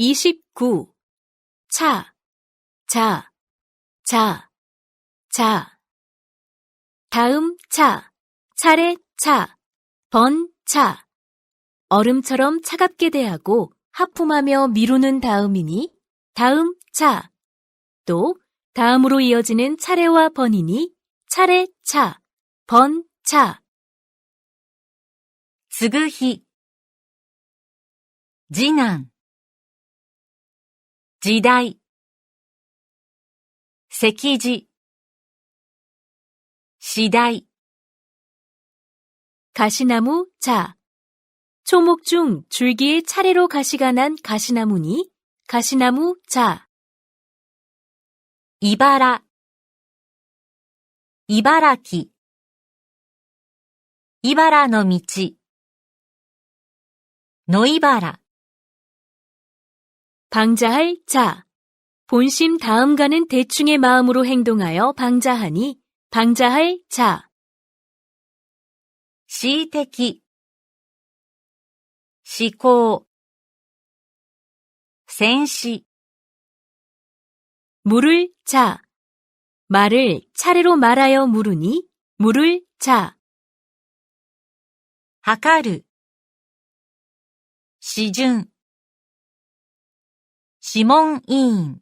29. 차, 자, 자, 자. 다음 차, 차례 차, 번 차. 얼음처럼 차갑게 대하고 하품하며 미루는 다음이니 다음 차. 또 다음으로 이어지는 차례와 번이니 차례 차, 번 차. 즈그히 지난 時代。席次。次第。 가시나무 자. 초목 중 줄기에 차례로 가시가 난 가시나무니 가시나무 자. 茨。茨城。茨の道。野茨。 방자할 자. 본심 다음 가는 대충의 마음으로 행동하여 방자하니 방자할 자. 恣意的。思考。戦死。 물을 자. 말을 차례로 말하여 물으니 물을 자. 測る。示準。 諮問委員。